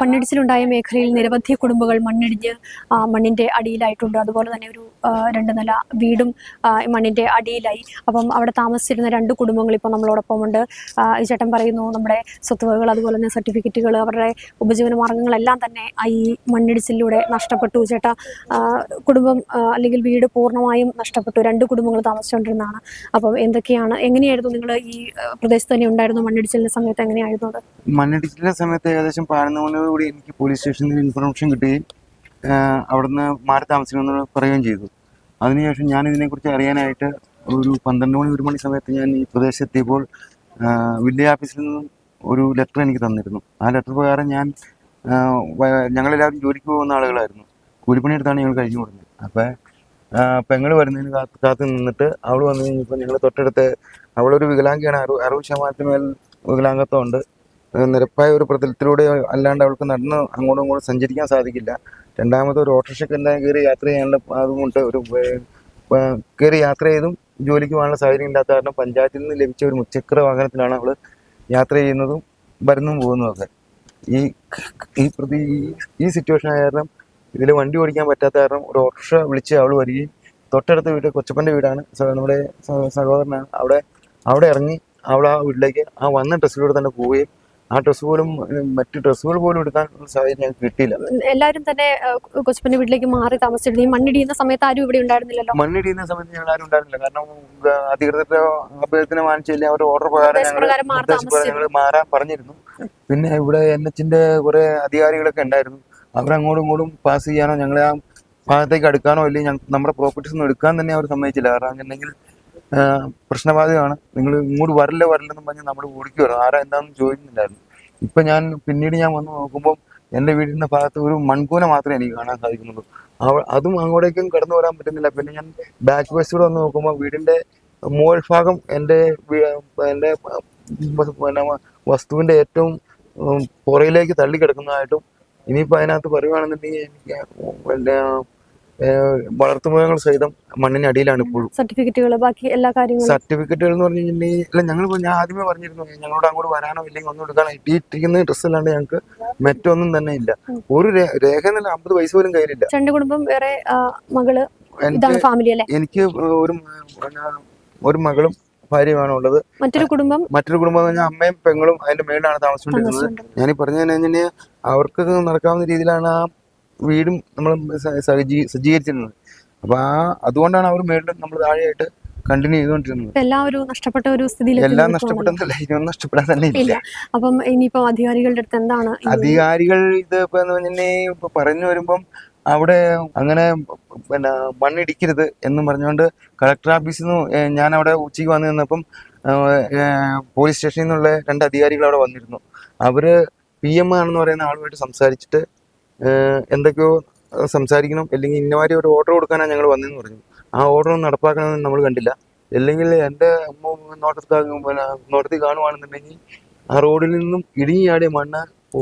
മണ്ണിടിച്ചിലുണ്ടായ മേഖലയിൽ നിരവധി കുടുംബങ്ങൾ മണ്ണിടിഞ്ഞ് മണ്ണിന്റെ അടിയിലായിട്ടുണ്ട്. അതുപോലെ തന്നെ ഒരു രണ്ട് നില വീടും മണ്ണിന്റെ അടിയിലായി. അപ്പം അവിടെ താമസിച്ചിരുന്ന രണ്ട് കുടുംബങ്ങൾ ഇപ്പോൾ നമ്മളോടൊപ്പം ഉണ്ട് ഈ ചേട്ടൻ പറയുന്നു നമ്മുടെ സ്വത്തുവകകൾ അതുപോലെ തന്നെ സർട്ടിഫിക്കറ്റുകൾ അവരുടെ ഉപജീവന മാർഗങ്ങളെല്ലാം തന്നെ ഈ മണ്ണിടിച്ചിലൂടെ നഷ്ടപ്പെട്ടു. ചേട്ടാ കുടുംബം അല്ലെങ്കിൽ വീട് പൂർണമായും നഷ്ടപ്പെട്ടു. രണ്ട് കുടുംബങ്ങൾ താമസിച്ചുകൊണ്ടിരുന്നതാണ്. അപ്പം എന്തൊക്കെയാണ് എങ്ങനെയായിരുന്നു നിങ്ങൾ ഈ പ്രദേശത്ത് തന്നെ ഉണ്ടായിരുന്നു മണ്ണിടിച്ചിലിന്റെ സമയത്ത് എങ്ങനെയായിരുന്നു അത്? മണ്ണിടിച്ചിലിന്റെ സമയത്ത് ഏകദേശം പതിനൊന്ന് മണിയോടുകൂടി എനിക്ക് പോലീസ് സ്റ്റേഷനിൽ ഇൻഫർമേഷൻ കിട്ടുകയും അവിടുന്ന് മാറി താമസിക്കണമെന്ന് പറയുകയും ചെയ്തു. അതിനുശേഷം ഞാൻ ഇതിനെക്കുറിച്ച് അറിയാനായിട്ട് ഒരു പന്ത്രണ്ട് മണി ഒരു മണി സമയത്ത് ഞാൻ ഈ പ്രദേശത്തെത്തിയപ്പോൾ വില്ലേജ് ഓഫീസിൽ നിന്നും ഒരു ലെറ്റർ എനിക്ക് തന്നിരുന്നു. ആ ലെറ്റർ പ്രകാരം ഞാൻ ഞങ്ങളെല്ലാവരും ജോലിക്ക് പോകുന്ന ആളുകളായിരുന്നു. കൂലിപ്പണിയെടുത്താണ് ഞങ്ങൾ കഴിഞ്ഞു കൊടുത്തത്. അപ്പോൾ പെങ്ങൾ വരുന്നതിന് കാത്ത് കാത്ത് നിന്നിട്ട് അവൾ വന്നു കഴിഞ്ഞപ്പോൾ ഞങ്ങൾ തൊട്ടടുത്ത് അവളൊരു വികലാംഗിയാണ്. അറു അറുപത് ശതമാനത്തിന് മേൽ വികലാംഗത്വം ഉണ്ട്. നിരപ്പായ ഒരു പ്രതലത്തിലൂടെ അല്ലാണ്ട് അവൾക്ക് നടന്ന് അങ്ങോട്ടും ഇങ്ങോട്ടും സഞ്ചരിക്കാൻ സാധിക്കില്ല. രണ്ടാമത് ഒരു ഓട്ടോറിക്ഷയ്ക്ക് എന്തായാലും കയറി യാത്ര ചെയ്യാനുള്ള അതുകൊണ്ട് ഒരു കയറി യാത്ര ചെയ്തും ജോലിക്ക് പോകാനുള്ള സാഹചര്യം ഇല്ലാത്ത കാരണം പഞ്ചായത്തിൽ നിന്ന് ലഭിച്ച ഒരു മുച്ചക്ര വാഹനത്തിലാണ് അവൾ യാത്ര ചെയ്യുന്നതും വരുന്നതും പോകുന്നതൊക്കെ. ഈ ഈ പ്രതി ഈ- സിറ്റുവേഷൻ ആയ കാരണം ഇതിൽ വണ്ടി ഓടിക്കാൻ പറ്റാത്ത കാരണം ഒരു ഓട്ടോറിക്ഷ വിളിച്ച് അവൾ വരികയും തൊട്ടടുത്ത വീട് കൊച്ചപ്പന്റെ വീടാണ്. നമ്മുടെ സഹോദരനാണ്. അവിടെ അവിടെ ഇറങ്ങി അവൾ ആ വീട്ടിലേക്ക് ആ വന്ന ഡ്രസ്സിലൂടെ തന്നെ പോവുകയും ആ ഡ്രസ്സ് പോലും മറ്റു ഡ്രസ്സുകൾ പോലും എടുക്കാൻ സാഹചര്യം ഞങ്ങൾക്ക് കിട്ടിയില്ല. എല്ലാവരും തന്നെ കൊച്ചുപ്പന്റെ വീട്ടിലേക്ക് മാറി താമസിച്ചിരുന്നു. ഈ മണ്ണിടിയുന്ന സമയത്ത് ആരും ഇവിടെ ഉണ്ടായിരുന്നില്ലല്ലോ? മണ്ണിടിയുന്ന സമയത്ത് ഞങ്ങൾ ആരും ഉണ്ടായിരുന്നില്ല. കാരണം അധികൃതരുടെ അഭ്യർത്ഥന മാനിച്ചില്ല അവരുടെ ഓർഡർ പ്രകാരം ഞങ്ങൾ മാറാൻ പറഞ്ഞിരുന്നു. പിന്നെ ഇവിടെ എൻ എച്ചിന്റെ കുറെ അധികാരികളൊക്കെ ഉണ്ടായിരുന്നു. അവരങ്ങോട്ടും ഇങ്ങോട്ടും പാസ് ചെയ്യാനോ ഞങ്ങളെ ആ ഭാഗത്തേക്ക് അടുക്കാനോ ഇല്ലെങ്കിൽ നമ്മുടെ പ്രോപ്പർട്ടീസ് ഒന്നും എടുക്കാൻ തന്നെ അവർ സമ്മതിച്ചില്ല. കാരണം അങ്ങനെയെങ്കിൽ പ്രശ്നബാധിതമാണ്. നിങ്ങൾ ഇങ്ങോട്ട് വരല്ല വരല്ലെന്നും പറഞ്ഞ് നമ്മൾ ഓടിക്കുമായിരുന്നു ആരാ എന്താണെന്ന് ചോദിക്കുന്നില്ലായിരുന്നു. ഇപ്പൊ ഞാൻ പിന്നീട് ഞാൻ വന്ന് നോക്കുമ്പോൾ എന്റെ വീടിന്റെ ഭാഗത്ത് ഒരു മൺകൂന മാത്രമേ എനിക്ക് കാണാൻ സാധിക്കുന്നുള്ളൂ. അതും അങ്ങോട്ടേക്കും കടന്നു വരാൻ പറ്റുന്നില്ല. പിന്നെ ഞാൻ ബാക്ക് വശത്തൂടെ വന്ന് നോക്കുമ്പോൾ വീടിന്റെ മോൾ ഭാഗം എന്റെ എന്റെ പിന്നെ വസ്തുവിന്റെ ഏറ്റവും പുറയിലേക്ക് തള്ളി കിടക്കുന്നതായിട്ടും ഇനിയിപ്പോൾ അതിനകത്ത് പറയുവാണെന്നുണ്ടെങ്കിൽ എനിക്ക് വളർത്തുമൃഗങ്ങൾ സഹിതം മണ്ണിന് അടിയിലാണ് ഇപ്പോഴും. സർട്ടിഫിക്കറ്റുകൾ ബാക്കി എല്ലാ കാര്യങ്ങളും? സർട്ടിഫിക്കറ്റുകൾ എന്ന് പറഞ്ഞു കഴിഞ്ഞിട്ടുണ്ടെങ്കിൽ അല്ല ഞങ്ങൾ ഞാൻ ആദ്യമേ പറഞ്ഞിരുന്നു ഞങ്ങളോട് അങ്ങോട്ട് വരാനോ ഇല്ലെങ്കിൽ ഒന്നും എടുക്കാനോ ഇട്ടിരിക്കുന്ന ഡ്രസ്സ് അല്ലാണ്ട് ഞങ്ങൾക്ക് മറ്റൊന്നും തന്നെ ഇല്ല. ഒരു രേഖ എന്നല്ല അമ്പത് പൈസ പോലും കയ്യിലില്ല. രണ്ട് കുടുംബം വേറെ മകൾ ഫാമിലി അല്ലേ? എനിക്ക് ഒരു ഒരു മകളും ഭാര്യയുമാണ് ഉള്ളത്. മറ്റൊരു കുടുംബം? മറ്റൊരു കുടുംബം എന്ന് പറഞ്ഞാൽ അമ്മയും പെങ്ങളും അതിന്റെ മേളിലാണ് താമസിച്ചുകൊണ്ടിരുന്നത്. താമസിച്ചുകൊണ്ട് ഞാൻ ഈ പറഞ്ഞു കഴിഞ്ഞാൽ അവർക്ക് നടക്കാവുന്ന രീതിയിലാണ് ആ വീടും നമ്മൾ സജ്ജീ സജ്ജീകരിച്ചിരുന്നത്. അപ്പൊ ആ അതുകൊണ്ടാണ് അവർ മേളിൽ നമ്മൾ താഴെയായിട്ട് കണ്ടിന്യൂ ചെയ്തുകൊണ്ടിരുന്നത്. എല്ലാം ഒരു നഷ്ടപ്പെട്ട ഒരു എല്ലാം. നഷ്ടപ്പെട്ടെന്നല്ല നഷ്ടപ്പെടാൻ തന്നെ ഇല്ല. ഇല്ല. അപ്പം ഇനിയിപ്പോ അധികാരികളുടെ അടുത്ത് എന്താണ് അധികാരികൾ ഇത് ഇപ്പൊ പറഞ്ഞു വരുമ്പം അവിടെ അങ്ങനെ പിന്നെ മണ്ണിടിക്കരുത് എന്ന് പറഞ്ഞുകൊണ്ട് കളക്ടർ ഓഫീസിൽ നിന്ന് ഞാൻ അവിടെ ഉച്ചയ്ക്ക് വന്നു നിന്നപ്പം പോലീസ് സ്റ്റേഷനിൽ നിന്നുള്ള രണ്ട് അധികാരികൾ അവിടെ വന്നിരുന്നു. അവർ പി എം ആണെന്ന് പറയുന്ന ആളുമായിട്ട് സംസാരിച്ചിട്ട് എന്തൊക്കെയോ സംസാരിക്കണം. അല്ലെങ്കിൽ ഇന്നമാതിരി ഒരു ഓർഡർ കൊടുക്കാനാണ് ഞങ്ങൾ വന്നതെന്ന് പറഞ്ഞു. ആ ഓർഡർ ഒന്നും നടപ്പാക്കണമെന്ന് നമ്മൾ കണ്ടില്ല. അല്ലെങ്കിൽ എന്റെ നോട്ടത്തിൽ നോട്ടത്തിൽ കാണുവാണെന്നുണ്ടെങ്കിൽ ആ റോഡിൽ നിന്നും ഇടിഞ്ഞാടിയ മണ്ണ്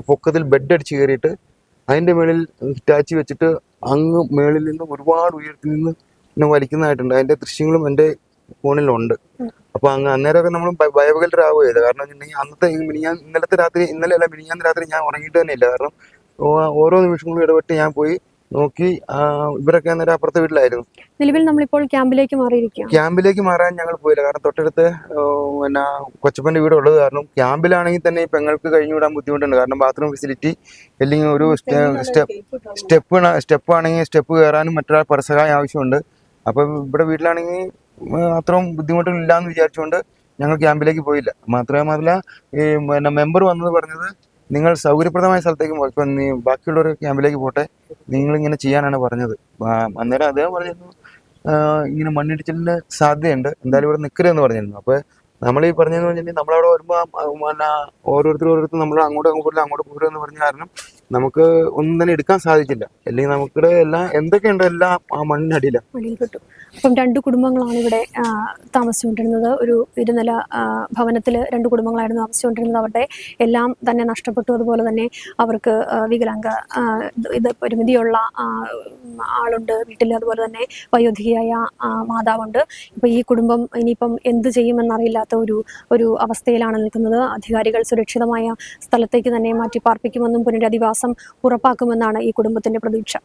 പൊക്കത്തിൽ ബെഡ് അടിച്ച് കയറിയിട്ട് അതിന്റെ മേളിൽ ഹിറ്റാച്ചി വെച്ചിട്ട് അങ്ങ് മേളിൽ നിന്നും ഒരുപാട് ഉയരത്തിൽ നിന്ന് പിന്നെ വലിക്കുന്നതായിട്ടുണ്ട്. അതിന്റെ ദൃശ്യങ്ങളും എന്റെ ഫോണിലുണ്ട്. അപ്പൊ അങ്ങ് അന്നേരമൊക്കെ നമ്മൾ ഭയപകലരാകുകയില്ല കാരണം വെച്ചിട്ടുണ്ടെങ്കിൽ അന്നത്തെ മിനിഞ്ഞാൻ ഇന്നലത്തെ രാത്രി ഇന്നലെ അല്ല മിനിഞ്ഞാന്ന് രാത്രി ഞാൻ ഉറങ്ങിയിട്ട് തന്നെ ഇല്ല കാരണം ഓരോ നിമിഷങ്ങളും ഇടപെട്ട് ഞാൻ പോയി നോക്കി. ഇവരൊക്കെ അന്നേരം അപ്പുറത്തെ വീട്ടിലായിരുന്നു. നിലവിൽ നമ്മളിപ്പോൾ ക്യാമ്പിലേക്ക് മാറിയിരിക്കുകയാണ്. ക്യാമ്പിലേക്ക് മാറാൻ ഞങ്ങൾ പോയില്ല. കാരണം തൊട്ടടുത്ത് പിന്നെ കൊച്ചപ്പന്റെ വീട് ഉള്ളത് കാരണം ക്യാമ്പിലാണെങ്കിൽ തന്നെ ഈ പെങ്ങൾക്ക് കഴിഞ്ഞു വിടാൻ ബുദ്ധിമുട്ടുണ്ട്. കാരണം ബാത്റൂം ഫെസിലിറ്റി അല്ലെങ്കിൽ ഒരു സ്റ്റെപ്പ് സ്റ്റെപ്പ് സ്റ്റെപ്പ് ആണെങ്കിൽ സ്റ്റെപ്പ് കയറാനും മറ്റൊരാൾ പരസഹായം ആവശ്യമുണ്ട്. അപ്പം ഇവിടെ വീട്ടിലാണെങ്കിൽ അത്രയും ബുദ്ധിമുട്ടില്ല എന്ന് വിചാരിച്ചുകൊണ്ട് ഞങ്ങൾ ക്യാമ്പിലേക്ക് പോയില്ല. മാത്രമേ മാത്രമല്ല ഈ പിന്നെ മെമ്പർ വന്നത് പറഞ്ഞത് നിങ്ങൾ സൗകര്യപ്രദമായ സ്ഥലത്തേക്ക് ഇപ്പം നീ ബാക്കിയുള്ളവർ ക്യാമ്പിലേക്ക് പോട്ടെ. നിങ്ങൾ ഇങ്ങനെ ചെയ്യാനാണ് പറഞ്ഞത്. അന്നേരം അദ്ദേഹം പറഞ്ഞിരുന്നു ഇങ്ങനെ മണ്ണിടിച്ചിലിന് സാധ്യതയുണ്ട്. എന്തായാലും ഇവിടെ നിൽക്കരുതെന്ന് പറഞ്ഞിരുന്നു. അപ്പോൾ നമ്മൾ ഈ പറഞ്ഞതെന്ന് പറഞ്ഞിട്ടുണ്ടെങ്കിൽ നമ്മളവിടെ വരുമ്പോൾ പിന്നെ ഓരോരുത്തർ ഓരോരുത്തർ നമ്മൾ അങ്ങോട്ടും അങ്ങോട്ട് അങ്ങോട്ട് പോരുമെന്ന് പറഞ്ഞ കാരണം നമുക്ക് ഒന്നും തന്നെ എടുക്കാൻ സാധിച്ചില്ല. അല്ലെങ്കിൽ നമുക്കിടെ എല്ലാം എന്തൊക്കെയുണ്ടോ എല്ലാം ആ മണ്ണിനടിയില വെളിയിൽപ്പെട്ടു അപ്പം രണ്ട് കുടുംബങ്ങളാണ് ഇവിടെ താമസിച്ചുകൊണ്ടിരുന്നത്. ഒരു ഇരുനില ഭവനത്തിൽ രണ്ട് കുടുംബങ്ങളായിരുന്നു താമസിച്ചുകൊണ്ടിരുന്നത്. അവരുടെ എല്ലാം തന്നെ നഷ്ടപ്പെട്ടു. അതുപോലെ തന്നെ അവർക്ക് വികലാംഗ ഇത് പരിമിതിയുള്ള ആളുണ്ട് വീട്ടിൽ അതുപോലെ തന്നെ വയോധികയായ മാതാവുണ്ട്. ഇപ്പോൾ ഈ കുടുംബം ഇനിയിപ്പം എന്ത് ചെയ്യുമെന്നറിയില്ലാത്ത ഒരു ഒരു അവസ്ഥയിലാണ് നിൽക്കുന്നത്. അധികാരികൾ സുരക്ഷിതമായ സ്ഥലത്തേക്ക് തന്നെ മാറ്റി പാർപ്പിക്കുമെന്നും പുനരധിവാസ പുനരധിവാസം ഉറപ്പാക്കുമെന്നാണ് ഈ കുടുംബത്തിന്റെ പ്രതീക്ഷ